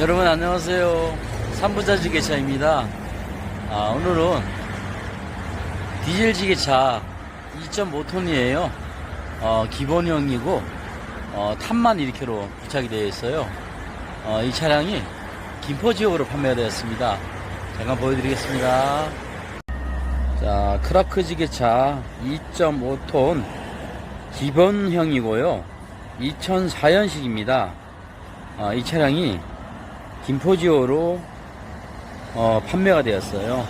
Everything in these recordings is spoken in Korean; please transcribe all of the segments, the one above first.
여러분 안녕하세요. 삼부자 지게차입니다. 아, 오늘은 디젤 지게차 2.5톤이에요. 어, 기본형이고 어, 탑만 1kg 부착이 되어 있어요. 어, 이 차량이 김포 지역으로 판매가 되었습니다. 잠깐 보여드리겠습니다. 자, 크라크 지게차 2.5톤 기본형이고요. 2004년식입니다. 아, 이 차량이 김포지오로 어, 판매가 되었어요.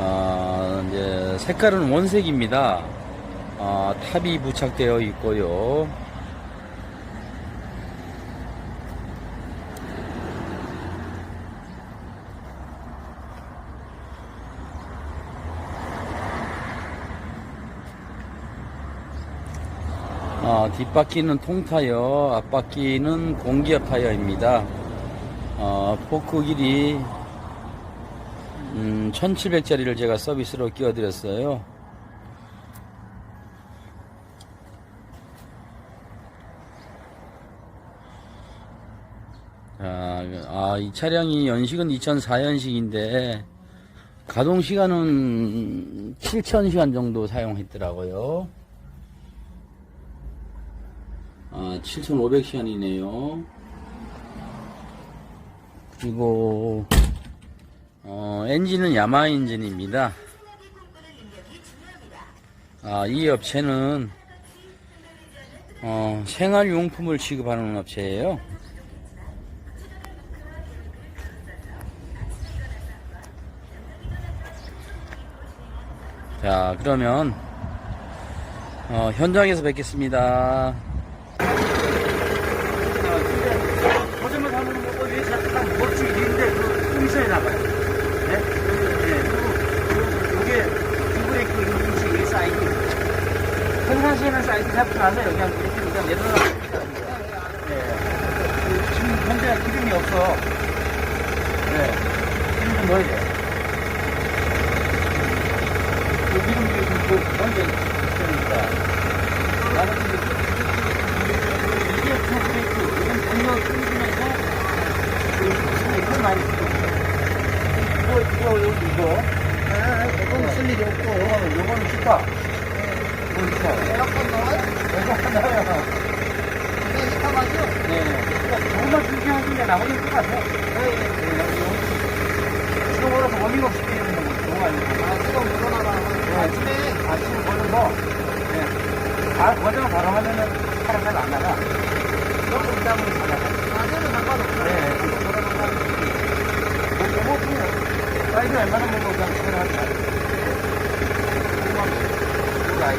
아, 이제 색깔은 원색입니다. 아, 탑이 부착되어 있고요. 아, 뒷바퀴는 통타이어, 앞바퀴는 공기압 타이어입니다. 어, 포크 길이 음, 1700짜리를 제가 서비스로 끼워드렸어요. 아, 아, 이 차량이 연식은 2004년식인데 가동 시간은 7000시간 정도 사용했더라고요. 아, 7,500시간이네요. 그리고, 어, 엔진은 야마 엔진입니다. 아, 이 업체는, 어, 생활용품을 취급하는 업체예요. 자, 그러면, 어, 현장에서 뵙겠습니다. 거짓말 하는 거 어디에 잠깐 멋지 일인데 그 공사에 나가요. 네? 네. 그리고 이게 뒷브레이크 인식이 사이드. 평상시에는 사이드 잡고 나서 여기 한 이렇게 그냥 내려놔. 네. 그 지금 현재 기름이 없어. 네. 기름 좀 넣어야 돼. 그 기름 좀 그, 먼저 있으니까. 나는 이게 뒷브레이크. 이건 동력 끊기면서 이거 많이 쓰고. 이거, 이거, 이거, 이거. 이거는 쓸 일이 없고, 이거는 좋다. 이건 좋다. 에어컨 나와요? 에어컨 나와요. 이게 히터 맞죠? 네. 그러니까 조금만 줄게 하는데 나머지는 똑같아. 네, 네. 지금 걸어서 워밍업 시키는 거 좋은 거 아니고. 아, 지금 물어나가. 아침에, 아침에 걸어서, 네. 아, 거저가 바로 하면은 차가 잘안 나가. 조금 이따 하면 倍ぐらいまだもうかしてなかったぐらい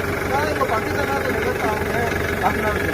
なってったのねなくなる